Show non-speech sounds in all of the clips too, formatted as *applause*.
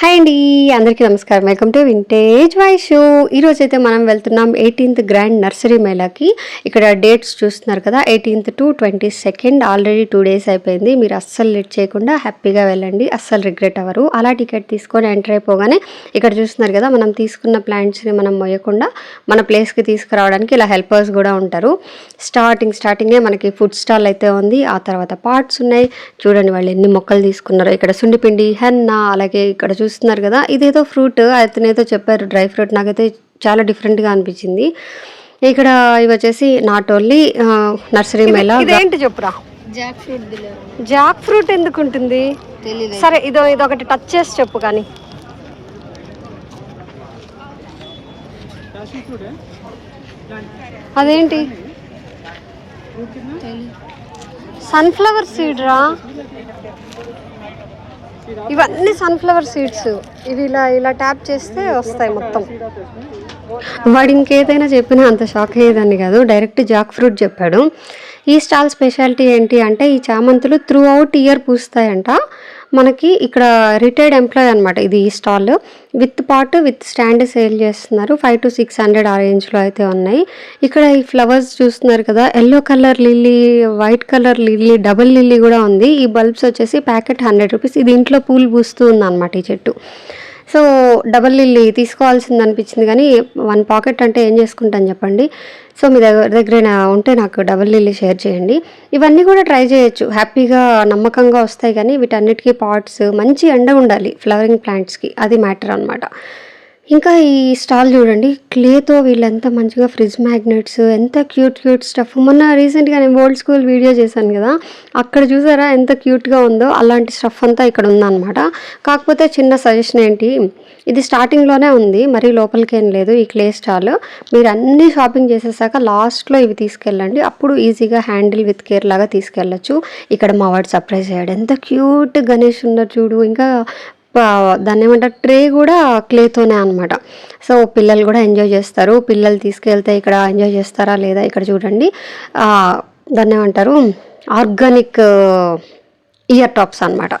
Hi అండి అందరికీ నమస్కారం. Welcome to vintage voice show ఈరోజు అయితే మనం వెళ్తున్నాం ఎయిటీన్త్ గ్రాండ్ నర్సరీ మేళాకి ఇక్కడ డేట్స్ చూస్తున్నారు కదా eighteenth to twenty second already two days అయిపోయింది. మీరు అస్సలు లేట్ చేయకుండా హ్యాపీగా వెళ్ళండి అస్సలు రిగ్రెట్ అవ్వరు. అలా టికెట్ తీసుకొని ఎంటర్ అయిపోగానే ఇక్కడ చూస్తున్నారు కదా మనం తీసుకున్న ప్లాంట్స్ని మనం మొయ్యకుండా మన ప్లేస్కి తీసుకురావడానికి ఇలా హెల్పర్స్ కూడా ఉంటారు. స్టార్టింగ్ స్టార్టింగే మనకి ఫుడ్ స్టాల్ అయితే ఉంది. ఆ తర్వాత పార్ట్స్ ఉన్నాయి. చూడండి వాళ్ళు ఎన్ని మొక్కలు తీసుకున్నారో. ఇక్కడ సుండిపిండి హెన్న అలాగే ఇక్కడ చూస్తున్నారు కదా ఇదేదో ఫ్రూట్ అతను ఏదో చెప్పారు డ్రై ఫ్రూట్ నాకైతే చాలా డిఫరెంట్గా అనిపించింది. ఇక్కడ ఇవి వచ్చేసి నాట్ ఓన్లీ నర్సరీ మేళ ఇదేంటి చెప్పురా? జాక్ ఫ్రూట్ జాక్ ఫ్రూట్ ఎందుకు ఉంటుంది? సరే ఇదో ఇదొకటి టచ్ చేసి చెప్పు కానీ. అదేంటి? సన్ఫ్లవర్ సీడ్ రా ఇవన్నీ సన్ఫ్లవర్ సీడ్స్ ఇవి ఇలా ఇలా ట్యాప్ చేస్తే వస్తాయి మొత్తం. వాడు ఇంకేదైనా చెప్పినా అంత షాక్ అయ్యేదాన్ని కాదు. డైరెక్ట్ జాక్ ఫ్రూట్ చెప్పాడు. ఈ స్టాల్ స్పెషాలిటీ ఏంటి అంటే ఈ చామంతులు త్రూ అవుట్ ఇయర్ పూస్తాయంట. మనకి ఇక్కడ రిటైర్డ్ ఎంప్లాయ్ అనమాట ఇది ఈ stall with pot with stand sale చేస్తున్నారు. ఫైవ్ టు సిక్స్ హండ్రెడ్ ఆ రేంజ్లో అయితే ఉన్నాయి. ఇక్కడ ఈ ఫ్లవర్స్ చూస్తున్నారు కదా yellow colour lily white colour lily double lily కూడా ఉంది. ఈ బల్బ్స్ వచ్చేసి ప్యాకెట్ హండ్రెడ్ రూపీస్ ఇది ఇంట్లో పూలు పూస్తూ ఉంది ఈ చెట్టు. సో డబల్ లిల్లీ తీసుకోవాల్సింది అనిపించింది కానీ వన్ పాకెట్ అంటే ఏం చేసుకుంటాను చెప్పండి. సో మీ దగ్గర దగ్గర ఉంటే నాకు డబల్ లిల్లీ షేర్ చేయండి. ఇవన్నీ కూడా ట్రై చేయొచ్చు. హ్యాపీగా నమ్మకంగా వస్తాయి కానీ వీటన్నిటికీ పాట్స్ మంచి ఎండ ఉండాలి. ఫ్లవరింగ్ ప్లాంట్స్కి. అది మ్యాటర్ అనమాట ఇంకా ఈ స్టాల్ చూడండి. క్లేతో వీళ్ళంతా మంచిగా ఫ్రిడ్జ్ మ్యాగ్నెట్స్ ఎంత క్యూట్ క్యూట్ స్టఫ్ మొన్న రీసెంట్గా నేను ఓల్డ్ స్కూల్ వీడియో చేశాను కదా. అక్కడ చూసారా ఎంత క్యూట్గా ఉందో? అలాంటి స్టఫ్ అంతా ఇక్కడ ఉందన్నమాట. కాకపోతే చిన్న సజెషన్ ఏంటి? ఇది స్టార్టింగ్లోనే ఉంది మరీ లోపలికి ఏం లేదు ఈ క్లే స్టాల్ మీరు అన్ని షాపింగ్ చేసేసాక లాస్ట్లో ఇవి తీసుకెళ్ళండి. అప్పుడు ఈజీగా హ్యాండిల్ విత్ కేర్ లాగా తీసుకెళ్ళచ్చు. ఇక్కడ మా వాడు సర్ప్రైజ్ అయ్యాడు. ఎంత క్యూట్ గణేష్ ఉన్నారు చూడు. ఇంకా దాన్ని ఏమంటారు ట్రే కూడా క్లేతోనే అనమాట సో పిల్లలు కూడా ఎంజాయ్ చేస్తారు. పిల్లలు తీసుకెళ్తే ఇక్కడ ఎంజాయ్ చేస్తారా లేదా ఇక్కడ చూడండి. దాన్ని ఏమంటారు ఆర్గానిక్ ఇయర్ టాప్స్ అనమాట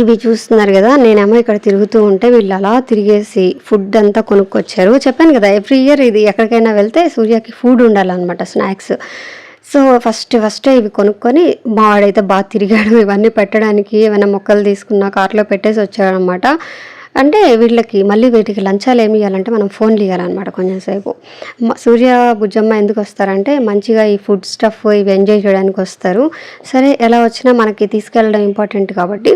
ఇవి చూస్తున్నారు కదా నేనేమో ఇక్కడ తిరుగుతూ ఉంటే వీళ్ళు అలా తిరిగేసి ఫుడ్ అంతా కొనుక్కొచ్చారు. చెప్పాను కదా ఎవ్రీ ఇయర్ ఇది ఎక్కడికైనా వెళ్తే సూర్యకి ఫుడ్ ఉండాలన్నమాట స్నాక్స్. సో ఫస్ట్ ఫస్ట్ ఇవి కొనుక్కొని మా వాడైతే బాగా తిరిగాడు. ఇవన్నీ పెట్టడానికి ఏమైనా మొక్కలు తీసుకున్న కార్లో పెట్టేసి వచ్చాడనమాట. అంటే వీళ్ళకి మళ్ళీ వీటికి లంచాలు ఏమి ఇవ్వాలంటే మనం ఫోన్లు ఇవ్వాలన్నమాట కొంచెం సేపు. సూర్య బుజ్జమ్మ ఎందుకు వస్తారంటే మంచిగా ఈ ఫుడ్ స్టఫ్ ఇవి ఎంజాయ్ చేయడానికి వస్తారు. సరే ఎలా వచ్చినా మనకి తీసుకెళ్ళడం ఇంపార్టెంట్ కాబట్టి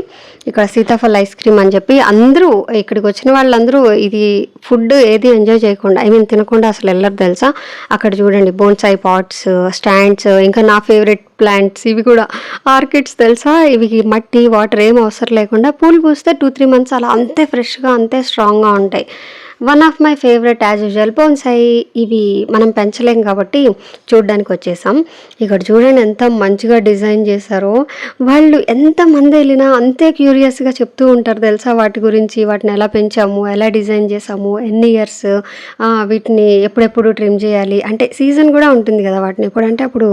ఇక్కడ సీతాఫల్ ఐస్ క్రీమ్ అని చెప్పి అందరూ ఇక్కడికి వచ్చిన వాళ్ళందరూ ఇది ఫుడ్ ఏది ఎంజాయ్ చేయకుండా ఐ మీన్ తినకుండా అసలు వెళ్ళరు తెలుసా? అక్కడ చూడండి బోన్సాయి పాట్స్ స్టాండ్స్ ఇంకా నా ఫేవరెట్ ప్లాంట్స్ ఇవి కూడా. ఆర్కిడ్స్ తెలుసా? ఇవి మట్టి వాటర్ ఏం అవసరం లేకుండా పూలు పూస్తే టూ త్రీ మంత్స్ అలా అంతే ఫ్రెష్గా అంతే స్ట్రాంగ్గా ఉంటాయి. One of my favourite as usual bonsai ఇవి మనం పెంచలేం కాబట్టి చూడడానికి వచ్చేసాం. ఇక్కడ చూడండి ఎంత మంచిగా డిజైన్ చేశారో. వాళ్ళు ఎంతమంది వెళ్ళినా అంతే క్యూరియస్గా చెప్తూ ఉంటారు తెలుసా వాటి గురించి వాటిని ఎలా పెంచాము ఎలా డిజైన్ చేసాము ఎన్ని ఇయర్స్ వీటిని ఎప్పుడెప్పుడు ట్రిమ్ చేయాలి. అంటే సీజన్ కూడా ఉంటుంది కదా వాటిని ఎప్పుడంటే అప్పుడు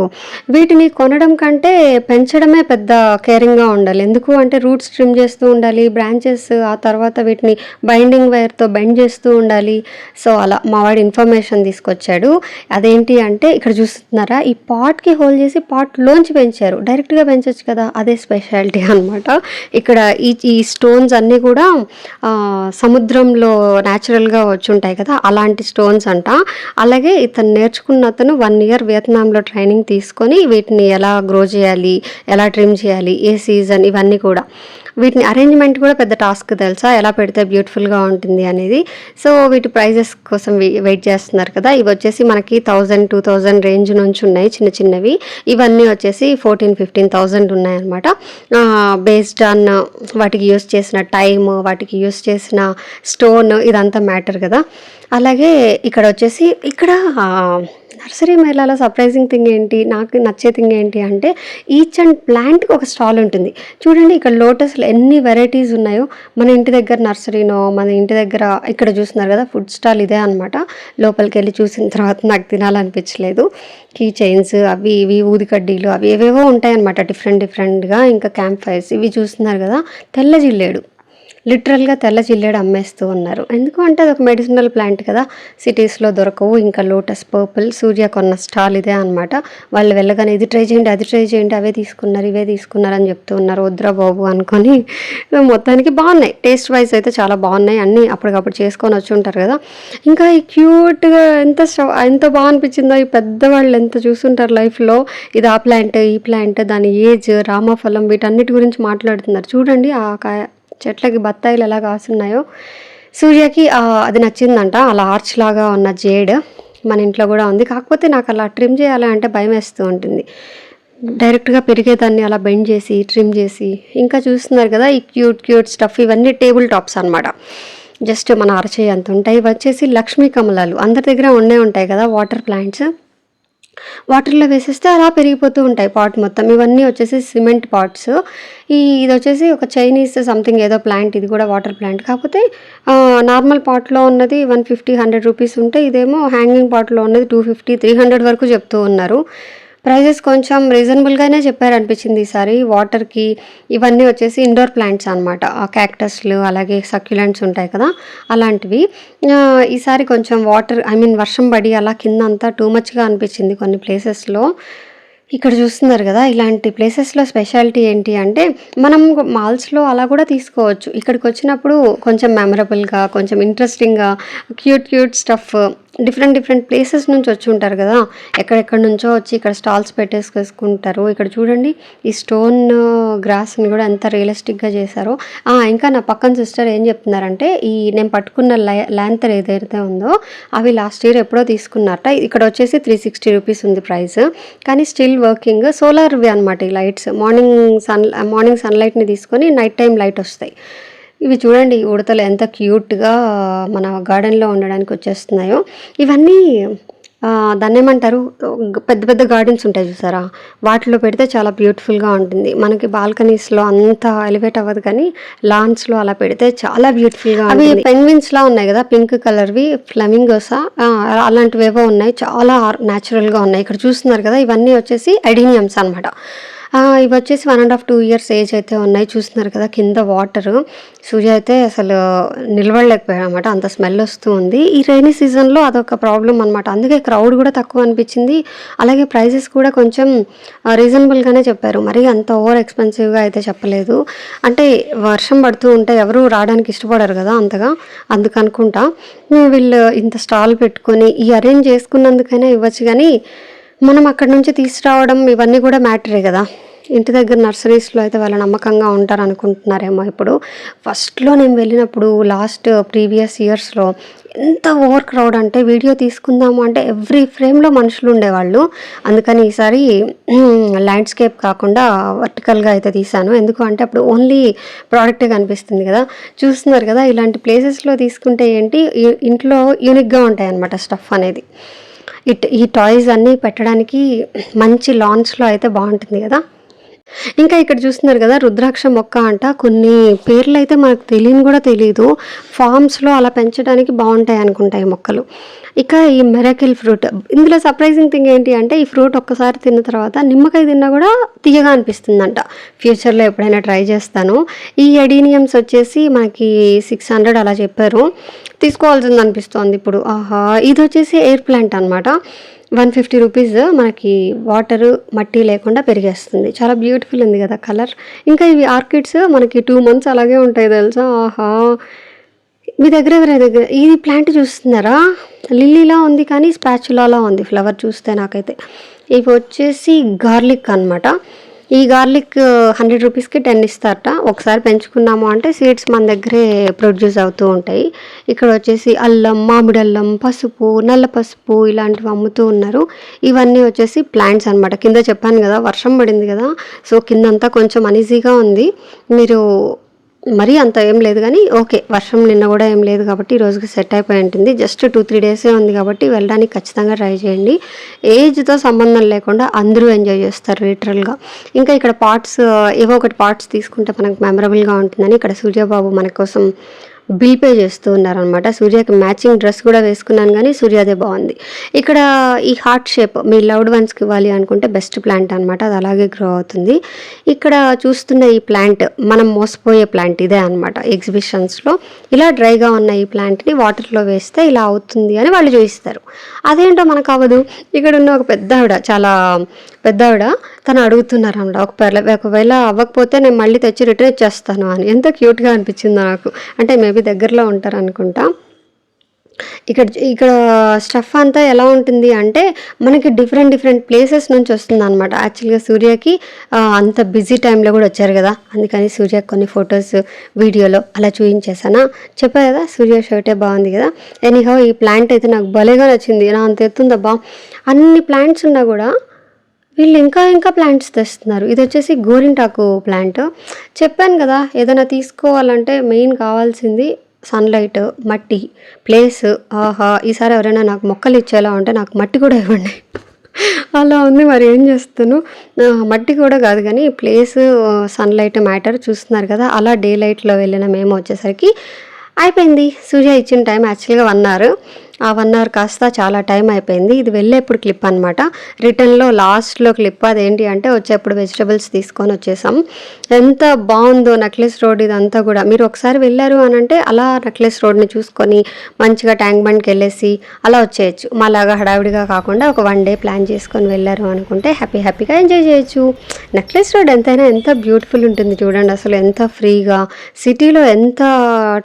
వీటిని కొనడం కంటే పెంచడమే పెద్ద కేరింగ్గా ఉండాలి. ఎందుకు? అంటే రూట్స్ ట్రిమ్ చేస్తూ ఉండాలి బ్రాంచెస్ ఆ తర్వాత వీటిని బైండింగ్ వైర్తో బెండ్ చేస్తూ ఉండాలి. సో అలా మావాడు ఇన్ఫర్మేషన్ తీసుకొచ్చాడు. అదేంటి అంటే ఇక్కడ చూస్తున్నారా ఈ పాట్కి హోల్డ్ చేసి పాట్లోంచి పెంచారు. డైరెక్ట్గా పెంచొచ్చు కదా అదే స్పెషాలిటీ అనమాట ఇక్కడ ఈ ఈ స్టోన్స్ అన్నీ కూడా సముద్రంలో న్యాచురల్గా వచ్చి ఉంటాయి కదా అలాంటి స్టోన్స్ అంట. అలాగే ఇతను నేర్చుకున్న అతను వన్ ఇయర్ వియత్నాంలో ట్రైనింగ్ తీసుకొని వీటిని ఎలా గ్రో చేయాలి ఎలా ట్రిమ్ చేయాలి ఏ సీజన్ ఇవన్నీ కూడా. వీటిని అరేంజ్మెంట్ కూడా పెద్ద టాస్క్ తెలుసా? ఎలా పెడితే బ్యూటిఫుల్గా ఉంటుంది అనేది. సో వీటి ప్రైజెస్ కోసం వెయిట్ చేస్తున్నారు కదా. ఇవి వచ్చేసి మనకి థౌజండ్ టూ థౌజండ్ రేంజ్ నుంచి ఉన్నాయి చిన్న చిన్నవి. ఇవన్నీ వచ్చేసి ఫోర్టీన్ ఫిఫ్టీన్ థౌజండ్ ఉన్నాయన్నమాట బేస్డ్ ఆన్ వాటికి యూస్ చేసిన టైమ్ వాటికి యూస్ చేసిన స్టోన్ ఇదంతా మ్యాటర్ కదా. అలాగే ఇక్కడ వచ్చేసి ఇక్కడ నర్సరీ మేళాలో సర్ప్రైజింగ్ థింగ్ ఏంటి? నాకు నచ్చే థింగ్ ఏంటి అంటే ఈచ్ అండ్ ప్లాంట్కి ఒక స్టాల్ ఉంటుంది. చూడండి ఇక్కడ లోటస్లో ఎన్ని వెరైటీస్ ఉన్నాయో. మన ఇంటి దగ్గర నర్సరీనో మన ఇంటి దగ్గర ఇక్కడ చూస్తున్నారు కదా ఫుడ్ స్టాల్ ఇదే అనమాట లోపలికి వెళ్ళి చూసిన తర్వాత నాకు తినాలనిపించలేదు. కీ చైన్స్ అవి ఇవి ఊది కడ్డీలు అవి ఏవేవో ఉంటాయన్నమాట. డిఫరెంట్ డిఫరెంట్గా ఇంకా క్యాంప్ ఫైర్స్ ఇవి చూస్తున్నారు కదా తెల్ల జిల్లేడు లిటరల్గా తెల్ల జిల్లేడు అమ్మేస్తూ ఉన్నారు. ఎందుకు అంటే అది ఒక మెడిసినల్ ప్లాంట్ కదా. సిటీస్లో దొరకవు. ఇంకా లోటస్ పర్పుల్ సూర్య కొన్న స్టాల్ ఇదే అనమాట వాళ్ళు వెళ్ళగానే ఇది ట్రై చేయండి అది ట్రై చేయండి అవే తీసుకున్నారు ఇవే తీసుకున్నారు అని చెప్తూ ఉన్నారు వద్దురా బాబు అనుకొని. మొత్తానికి బాగున్నాయి. టేస్ట్ వైజ్ అయితే చాలా బాగున్నాయి. అన్నీ అప్పటికప్పుడు చేసుకొని వచ్చి ఉంటారు కదా. ఇంకా ఈ క్యూట్గా ఎంత ఎంత బాగా అనిపించిందో ఈ పెద్దవాళ్ళు ఎంత చూస్తుంటారు లైఫ్లో. ఇది ఆ ప్లాంట్ ఈ ప్లాంట్ దాని ఏజ్ రామఫలం వీటన్నిటి గురించి మాట్లాడుతున్నారు. చూడండి ఆ కాయ. చెట్లకి బత్తాయిలు ఎలా కాస్తున్నాయో. సూర్యకి అది నచ్చిందంట. అలా ఆర్చ్ లాగా ఉన్న జేడ్ మన ఇంట్లో కూడా ఉంది. కాకపోతే నాకు అలా ట్రిమ్ చేయాలి అంటే భయం వేస్తూ ఉంటుంది. డైరెక్ట్గా పెరిగేదాన్ని అలా బెండ్ చేసి ట్రిమ్ చేసి ఇంకా చూస్తున్నారు కదా ఈ క్యూట్ క్యూట్ స్టఫ్ ఇవన్నీ టేబుల్ టాప్స్ అన్నమాట. జస్ట్ మన అరచేయి అంత ఉంటాయి. ఇవి వచ్చేసి లక్ష్మీ కమలాలు. అందరి దగ్గర ఉండే ఉంటాయి కదా వాటర్ ప్లాంట్స్ వాటర్లో వేసేస్తే అలా పెరిగిపోతూ ఉంటాయి పాట్ మొత్తం. ఇవన్నీ వచ్చేసి సిమెంట్ పాట్స్. ఈ ఇది వచ్చేసి ఒక చైనీస్ సంథింగ్ ఏదో ప్లాంట్ ఇది కూడా వాటర్ ప్లాంట్. కాకపోతే నార్మల్ పాట్లో ఉన్నది వన్ ఫిఫ్టీ హండ్రెడ్ రూపీస్ ఉంటే ఇదేమో హ్యాంగింగ్ పాట్లో ఉన్నది టూ ఫిఫ్టీ త్రీ హండ్రెడ్ వరకు చెప్తూ ఉన్నారు. ప్రైజెస్ కొంచెం రీజనబుల్గానే చెప్పారు అనిపించింది ఈసారి వాటర్కి ఇవన్నీ వచ్చేసి ఇండోర్ ప్లాంట్స్ అనమాట క్యాక్టస్లు అలాగే సక్యులెంట్స్ ఉంటాయి కదా అలాంటివి. ఈసారి కొంచెం వాటర్ ఐ మీన్ వర్షం పడి అలా కింద అంతా టూ మచ్గా అనిపించింది కొన్ని ప్లేసెస్లో. ఇక్కడ చూస్తున్నారు కదా ఇలాంటి ప్లేసెస్లో స్పెషాలిటీ ఏంటి అంటే మనం మాల్స్లో అలా కూడా తీసుకోవచ్చు. ఇక్కడికి వచ్చినప్పుడు కొంచెం మెమరబుల్గా కొంచెం ఇంట్రెస్టింగ్గా cute cute stuff different different places నుంచి వచ్చి ఉంటారు కదా. ఎక్కడెక్కడ నుంచో వచ్చి ఇక్కడ స్టాల్స్ పెట్టేసుకుంటారు ఇక్కడ చూడండి ఈ స్టోన్ గ్రాస్ని uh, కూడా ఎంత రియలిస్టిక్గా చేశారో. ఇంకా నా పక్కన సిస్టర్ ఏం చెప్తున్నారంటే ఈ నేను పట్టుకున్న ల్యాంతర్ ఏదైతే ఉందో అవి లాస్ట్ ఇయర్ ఎప్పుడో తీసుకున్నారట. ఇక్కడ వచ్చేసి త్రీ సిక్స్టీ రూపీస్ ఉంది ప్రైస్ కానీ స్టిల్ వర్కింగ్ సోలార్వి అనమాట ఈ లైట్స్ మార్నింగ్ సన్ మార్నింగ్ సన్లైట్ని తీసుకొని నైట్ టైం లైట్ వస్తాయి. ఇవి చూడండి ఉడతలు ఎంత క్యూట్గా మన గార్డెన్లో ఉండడానికి వచ్చేస్తున్నాయో. ఇవన్నీ దాన్ని ఏమంటారు? పెద్ద పెద్ద గార్డెన్స్ ఉంటాయి చూసారా? వాటిలో పెడితే చాలా బ్యూటిఫుల్గా ఉంటుంది. మనకి బాల్కనీస్లో అంత ఎలివేట్ అవ్వదు కానీ లాన్స్లో అలా పెడితే చాలా బ్యూటిఫుల్గా అవి పెంగ్విన్స్లా ఉన్నాయి కదా పింక్ కలర్వి ఫ్లమింగోసా అలాంటివి ఏవో ఉన్నాయి చాలా న్యాచురల్గా ఉన్నాయి. ఇక్కడ చూస్తున్నారు కదా ఇవన్నీ వచ్చేసి ఐడీనియమ్స్ అనమాట ఇవి వచ్చేసి one and half two years age అయితే ఉన్నాయి. చూస్తున్నారు కదా కింద వాటర్ సూర్య అయితే అసలు నిలబడలేకపోయాడు అనమాట అంత స్మెల్ వస్తూ ఉంది. ఈ రైనీ సీజన్లో అదొక ప్రాబ్లం అనమాట అందుకే క్రౌడ్ కూడా తక్కువ అనిపించింది. అలాగే ప్రైజెస్ కూడా కొంచెం రీజనబుల్గానే చెప్పారు. మరి అంత ఓవర్ ఎక్స్పెన్సివ్గా అయితే చెప్పలేదు. అంటే వర్షం పడుతూ ఉంటే ఎవరు రావడానికి ఇష్టపడరు కదా అంతగా. అందుకు అనుకుంటా. వీళ్ళు ఇంత స్టాల్ పెట్టుకొని ఈ అరేంజ్ చేసుకున్నందుకైనా ఇవ్వచ్చు. కానీ మనం అక్కడ నుంచి తీసుకురావడం ఇవన్నీ కూడా మ్యాటరే కదా. ఇంటి దగ్గర నర్సరీస్లో అయితే వాళ్ళు నమ్మకంగా ఉంటారు అనుకుంటున్నారేమో ఇప్పుడు. ఫస్ట్లో నేను వెళ్ళినప్పుడు లాస్ట్ ప్రీవియస్ ఇయర్స్లో ఎంత ఓవర్ క్రౌడ్ అంటే వీడియో తీసుకుందాము అంటే ఎవ్రీ ఫ్రేమ్లో మనుషులు ఉండేవాళ్ళు. అందుకని ఈసారి *clears throat* ల్యాండ్స్కేప్ కాకుండా వర్టికల్గా అయితే తీశాను. ఎందుకు అంటే అప్పుడు ఓన్లీ ప్రోడక్టే కనిపిస్తుంది కదా. చూస్తున్నారు కదా ఇలాంటి ప్లేసెస్లో తీసుకుంటే ఏంటి ఇంట్లో యూనిక్గా ఉంటాయి అన్నమాట స్టఫ్ అనేది. ఇట్ ఈ టాయ్స్ అన్నీ పెట్టడానికి మంచి లాంచ్లో అయితే బాగుంటుంది కదా. ఇంకా ఇక్కడ చూస్తున్నారు కదా రుద్రాక్ష మొక్క అంట. కొన్ని పేర్లు అయితే మనకు తెలియని కూడా తెలియదు ఫామ్స్లో అలా పెంచడానికి బాగుంటాయి అనుకుంటాయి మొక్కలు. ఇక ఈ మెరకిల్ ఫ్రూట్. ఇందులో సర్ప్రైజింగ్ థింగ్ ఏంటి అంటే ఈ ఫ్రూట్ ఒక్కసారి తిన్న తర్వాత నిమ్మకాయ తిన్నా కూడా తీయగా అనిపిస్తుందంట. ఫ్యూచర్లో ఎప్పుడైనా ట్రై చేస్తాను. ఈ ఎడీనియమ్స్ వచ్చేసి మనకి సిక్స్ హండ్రెడ్ అలా చెప్పారు. తీసుకోవాల్సింది అనిపిస్తోంది ఇప్పుడు. ఆహా ఇది వచ్చేసి ఎయిర్ ప్లాంట్ అనమాట వన్ ఫిఫ్టీ రూపీస్ మనకి వాటర్ మట్టి లేకుండా పెరిగేస్తుంది. చాలా బ్యూటిఫుల్ ఉంది కదా కలర్ ఇంకా ఇవి ఆర్కిడ్స్ మనకి టూ మంత్స్ అలాగే ఉంటాయి తెలుసా? ఆహా. మీ దగ్గర ఎవరి దగ్గర ఇది ప్లాంట్ చూస్తున్నారా? లిల్లీలా ఉంది కానీ స్పాచులాలా ఉంది ఫ్లవర్ చూస్తే నాకైతే. ఇవి వచ్చేసి గార్లిక్ అనమాట ఈ గార్లిక్ హండ్రెడ్ రూపీస్కి టెన్ ఇస్తారట. ఒకసారి పెంచుకున్నాము అంటే సీడ్స్ మన దగ్గరే ప్రొడ్యూస్ అవుతూ ఉంటాయి. ఇక్కడ వచ్చేసి అల్లం మామిడి అల్లం పసుపు నల్ల పసుపు ఇలాంటివి అమ్ముతూ ఉన్నారు. ఇవన్నీ వచ్చేసి ప్లాంట్స్ అన్నమాట. కింద చెప్పాను కదా వర్షం పడింది కదా. సో కిందంతా కొంచెం అనీజీగా ఉంది. మీరు మరీ అంత ఏం లేదు కానీ ఓకే వర్షం నిన్న కూడా ఏం లేదు కాబట్టి ఈరోజుకి రోజుకి సెట్ అయిపోయి ఉంటుంది. జస్ట్ టూ త్రీ డేసే ఉంది కాబట్టి వెళ్ళడానికి ఖచ్చితంగా ట్రై చేయండి. ఏజ్తో సంబంధం లేకుండా అందరూ ఎంజాయ్ చేస్తారు లిటరల్గా. ఇంకా ఇక్కడ పార్ట్స్ ఏవో ఒకటి పార్ట్స్ తీసుకుంటే మనకు మెమరబుల్గా ఉంటుందని ఇక్కడ సూర్యబాబు మన కోసం బిల్ పే చేస్తూ ఉన్నారనమాట సూర్యకి మ్యాచింగ్ డ్రెస్ కూడా వేసుకున్నాను కానీ సూర్యదే బాగుంది. ఇక్కడ ఈ హార్ట్ షేప్ మీ లవ్డ్ వన్స్కి ఇవ్వాలి అనుకుంటే బెస్ట్ ప్లాంట్ అనమాట అది అలాగే గ్రో అవుతుంది. ఇక్కడ చూస్తున్న ఈ ప్లాంట్ మనం మోసపోయే ప్లాంట్ ఇదే అనమాట ఎగ్జిబిషన్స్లో ఇలా డ్రైగా ఉన్న ఈ ప్లాంట్ని వాటర్లో వేస్తే ఇలా అవుతుంది అని వాళ్ళు చూపిస్తారు. అదేంటో మనకు అవ్వదు. ఇక్కడ ఉన్న ఒక పెద్ద ఆవిడ చాలా పెద్ద ఆవిడ తను అడుగుతున్నారు అన్నమాట ఒకవేళ ఒకవేళ అవ్వకపోతే నేను మళ్ళీ తెచ్చి రిటర్న్ ఇచ్చేస్తాను అని. ఎంత క్యూట్గా అనిపించిందో నాకు. అంటే మేబీ దగ్గరలో ఉంటారు అనుకుంటా ఇక్కడ ఇక్కడ స్టఫ్ అంతా ఎలా ఉంటుంది అంటే మనకి డిఫరెంట్ డిఫరెంట్ ప్లేసెస్ నుంచి వస్తుంది అనమాట యాక్చువల్గా సూర్యకి అంత బిజీ టైంలో కూడా వచ్చారు కదా. అందుకని సూర్య కొన్ని ఫొటోస్ వీడియోలో అలా చూపించేసానా చెప్పా కదా సూర్య షర్టే బాగుంది కదా. ఎనీహౌ ఈ ప్లాంట్ అయితే నాకు భలేగా నచ్చింది. నా అంత ఎత్తుందబ్బా. అన్ని ప్లాంట్స్ ఉన్నా కూడా వీళ్ళు ఇంకా ఇంకా ప్లాంట్స్ తెస్తున్నారు. ఇది వచ్చేసి గోరింటాకు ప్లాంట్ చెప్పాను కదా ఏదైనా తీసుకోవాలంటే మెయిన్ కావాల్సింది సన్లైట్ మట్టి ప్లేస్ ఆహా ఈసారి ఎవరైనా నాకు మొక్కలు ఇచ్చేలా ఉంటే నాకు మట్టి కూడా ఇవ్వండి. అలా ఉంది మరి ఏం చేస్తాను? మట్టి కూడా కాదు కానీ ప్లేస్ సన్లైట్ మ్యాటర్ చూస్తున్నారు కదా అలా డే లైట్లో వెళ్ళిన మేము వచ్చేసరికి అయిపోయింది. సూర్య ఇచ్చిన టైం యాక్చువల్గా వన్ అవర్ ఆ వన్ అవర్ కాస్త చాలా టైం అయిపోయింది. ఇది వెళ్ళేప్పుడు క్లిప్ అనమాట రిటర్న్లో లాస్ట్లో క్లిప్ అదేంటి అంటే వచ్చేప్పుడు వెజిటబుల్స్ తీసుకొని వచ్చేసాం. ఎంత బాగుందో నక్లెస్ రోడ్ ఇదంతా కూడా. మీరు ఒకసారి వెళ్ళారు అని అంటే అలా నక్లెస్ రోడ్ని చూసుకొని మంచిగా ట్యాంక్ బండ్కి వెళ్ళేసి అలా వచ్చేయచ్చు. మాలాగా హడావిడిగా కాకుండా ఒక వన్ డే ప్లాన్ చేసుకొని వెళ్ళారు అనుకుంటే హ్యాపీ హ్యాపీగా ఎంజాయ్ చేయొచ్చు. నెక్లెస్ రోడ్ ఎంతైనా ఎంత బ్యూటిఫుల్ ఉంటుంది చూడండి. అసలు ఎంత ఫ్రీగా సిటీలో ఎంత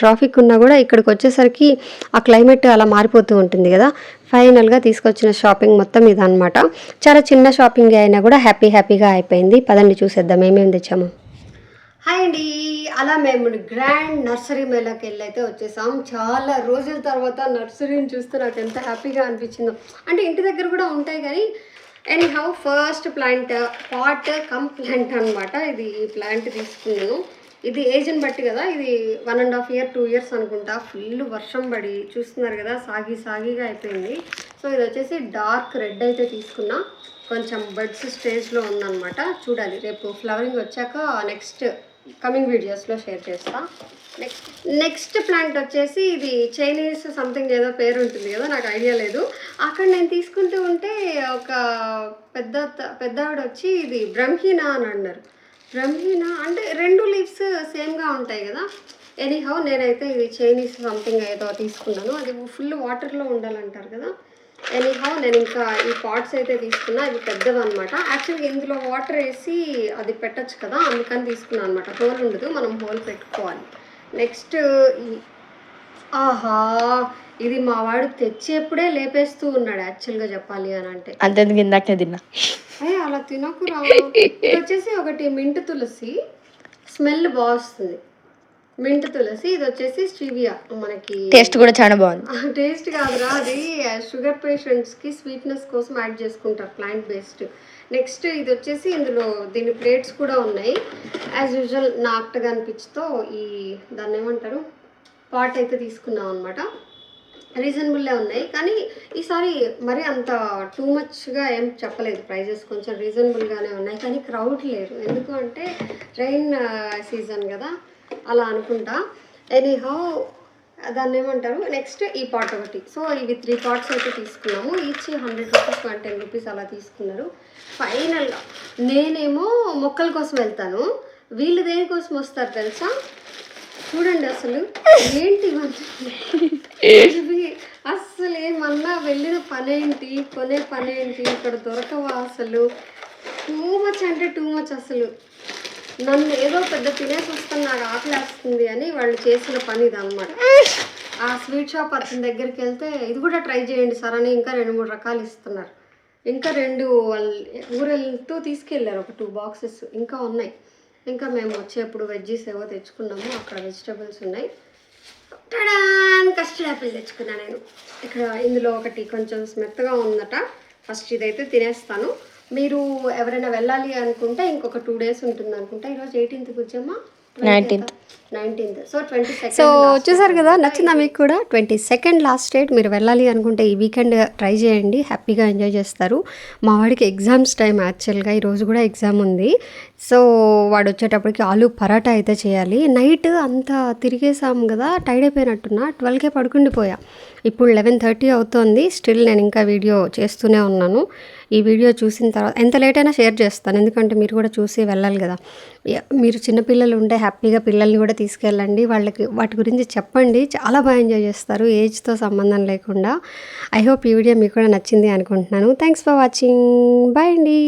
ట్రాఫిక్ ఉన్నా కూడా ఇక్కడికి వచ్చేసరికి ఆ క్లైమేట్ అలా మారిపోతూ ఉంటుంది కదా. ఫైనల్గా తీసుకొచ్చిన షాపింగ్ మొత్తం ఇదనమాట చాలా చిన్న షాపింగ్ అయినా కూడా హ్యాపీ హ్యాపీగా అయిపోయింది. పదండి చూసేద్దాం ఏమేమి తెచ్చాము. హాయ్ అండి. అలా మేము గ్రాండ్ నర్సరీ మేళకి వెళ్ళి అయితే వచ్చేసాం. చాలా రోజుల తర్వాత నర్సరీని చూస్తే నాకు ఎంత హ్యాపీగా అనిపించిందో. అంటే ఇంటి దగ్గర కూడా ఉంటాయి కానీ anyhow first plant pot cum plant అనమాట ఇది ఈ ప్లాంట్ తీసుకున్నాను. ఇది ఏజ్ని బట్టి కదా ఇది one and half year two years అనుకుంటా. ఫుల్ వర్షం పడి చూస్తున్నారు కదా సాగి సాగిగా అయిపోయింది. సో ఇది వచ్చేసి డార్క్ రెడ్ అయితే తీసుకున్నా. కొంచెం బడ్స్ స్టేజ్లో ఉందన్నమాట. చూడాలి రేపు ఫ్లవరింగ్ వచ్చాక నెక్స్ట్ కమింగ్ వీడియోస్లో షేర్ చేస్తా. నెక్స్ట్ నెక్స్ట్ ప్లాంట్ వచ్చేసి ఇది చైనీస్ సంథింగ్ ఏదో పేరు ఉంటుంది కదా నాకు ఐడియా లేదు. అక్కడ నేను తీసుకుంటూ ఉంటే ఒక పెద్ద పెద్ద వచ్చి ఇది బ్రహ్మీనా అని అన్నారు. బ్రహ్మీనా అంటే రెండు లీవ్స్ సేమ్గా ఉంటాయి కదా. ఎనీహౌ నేనైతే ఇది చైనీస్ సంథింగ్ ఏదో తీసుకున్నాను. అది ఫుల్ వాటర్లో ఉండాలంటారు కదా. ఎనీహౌ నేను ఇంకా ఈ పాట్స్ అయితే తీసుకున్నా. అది పెద్దది యాక్చువల్గా ఇందులో వాటర్ వేసి అది పెట్టచ్చు కదా. అందుకని తీసుకున్నాను అనమాట హోల్ ఉండదు మనం హోల్ పెట్టుకోవాలి. నెక్స్ట్ ఈ ఆహా ఇది మా వాడు తెచ్చేప్పుడే లేపేస్తూ ఉన్నాడు యాక్చువల్గా చెప్పాలి అని అంటే. అంతెందుకు ఇందాకనే తిన్నా? అయ్యే అలా తినకురా ఇది వచ్చేసి ఒకటి మింట్ తులసి. స్మెల్ బాగుస్తుంది మింట్ తులసి ఇది వచ్చేసి స్టీవియా మనకి. టేస్ట్ కూడా చాలా బాగుంది. టేస్ట్ కాదురా అది షుగర్ పేషెంట్స్కి స్వీట్నెస్ కోసం యాడ్ చేసుకుంటారు ప్లాంట్ బేస్డ్. నెక్స్ట్ ఇది వచ్చేసి ఇందులో దీని ప్లేట్స్ కూడా ఉన్నాయి. యాజ్ యూజువల్ నా అట్టగా అనిపించుతో ఈ దాన్ని ఏమంటారు? పాట్ అయితే తీసుకున్నాం అనమాట రీజనబుల్లే ఉన్నాయి. కానీ ఈసారి మరి అంత టూ మచ్గా ఏం చెప్పలేదు ప్రైజెస్. కొంచెం రీజనబుల్గానే ఉన్నాయి. కానీ క్రౌడ్ లేరు ఎందుకు అంటే రైన్ సీజన్ కదా. అలా అనుకుంటా. ఎనీహౌ దాన్ని ఏమంటారు? నెక్స్ట్ ఈ పాట్ ఒకటి. సో ఇవి త్రీ పాట్స్ అయితే తీసుకున్నాము. Each hundred rupees one ten rupees అలా తీసుకున్నారు. ఫైనల్గా నేనేమో మొక్కల కోసం వెళ్తాను. వీళ్ళు దేనికోసం వస్తారు తెలుసా? చూడండి అసలు ఏంటి ఇవి అస్సలు ఏమన్నా వెళ్ళిన పనేంటి? కొనే పనేంటి? ఇక్కడ దొరకవా అసలు? టూ మచ్ అంటే టూ మచ్ అసలు. నన్ను ఏదో పెద్ద తినేసి వస్తాను నాకు ఆకలేస్తుంది అని వాళ్ళు చేసిన పని ఇది అనమాట ఆ స్వీట్ షాప్ అతని దగ్గరికి వెళ్తే ఇది కూడా ట్రై చేయండి సార్ అని ఇంకా రెండు మూడు రకాలు ఇస్తున్నారు. ఇంకా రెండు వాళ్ళు ఊరు వెళ్తూ తీసుకెళ్ళారు ఒక టూ బాక్సెస్ ఇంకా ఉన్నాయి. ఇంకా మేము వచ్చేప్పుడు వెజ్జీస్ ఏవో తెచ్చుకున్నాము. అక్కడ వెజిటబుల్స్ ఉన్నాయి. కస్టర్డ్ యాపిల్ తెచ్చుకున్నా నేను. ఇక్కడ ఇందులో ఒకటి కొంచెం మెత్తగా ఉందట. ఫస్ట్ ఇదైతే తినేస్తాను. మీరు ఎవరైనా వెళ్ళాలి అనుకుంటే ఇంకొక టూ డేస్ ఉంటుంది అనుకుంటా ఈరోజు ఎయిటీన్త్ వచ్చామా నైన్టీన్త్ సో సో చూసారు కదా నచ్చిందా మీకు కూడా? ట్వంటీ సెకండ్ లాస్ట్ డేట్ మీరు వెళ్ళాలి అనుకుంటే ఈ వీకెండ్ ట్రై చేయండి. హ్యాపీగా ఎంజాయ్ చేస్తారు. మా వాడికి ఎగ్జామ్స్ టైం యాక్చువల్గా ఈరోజు కూడా ఎగ్జామ్ ఉంది. సో వాడు వచ్చేటప్పటికి ఆలు పరాటా అయితే చేయాలి. నైట్ అంతా తిరిగేసాము కదా టైడ్ అయిపోయినట్టున్నా. ట్వెల్వ్కే పడుకుండిపోయా. ఇప్పుడు లెవెన్ థర్టీ అవుతోంది. స్టిల్ నేను ఇంకా వీడియో చేస్తూనే ఉన్నాను. ఈ వీడియో చూసిన తర్వాత ఎంత లేట్ అయినా షేర్ చేస్తాను. ఎందుకంటే మీరు కూడా చూసి వెళ్ళాలి కదా. మీరు చిన్నపిల్లలు ఉంటే హ్యాపీగా పిల్లల్ని కూడా తీసుకెళ్ళండి. వాళ్ళకి వాటి గురించి చెప్పండి. చాలా బాగా ఎంజాయ్ చేస్తారు. ఏజ్తో సంబంధం లేకుండా. ఐ హోప్ ఈ వీడియో మీకు కూడా నచ్చింది అనుకుంటున్నాను. థ్యాంక్స్ ఫర్ వాచింగ్ బాయ్ అండి.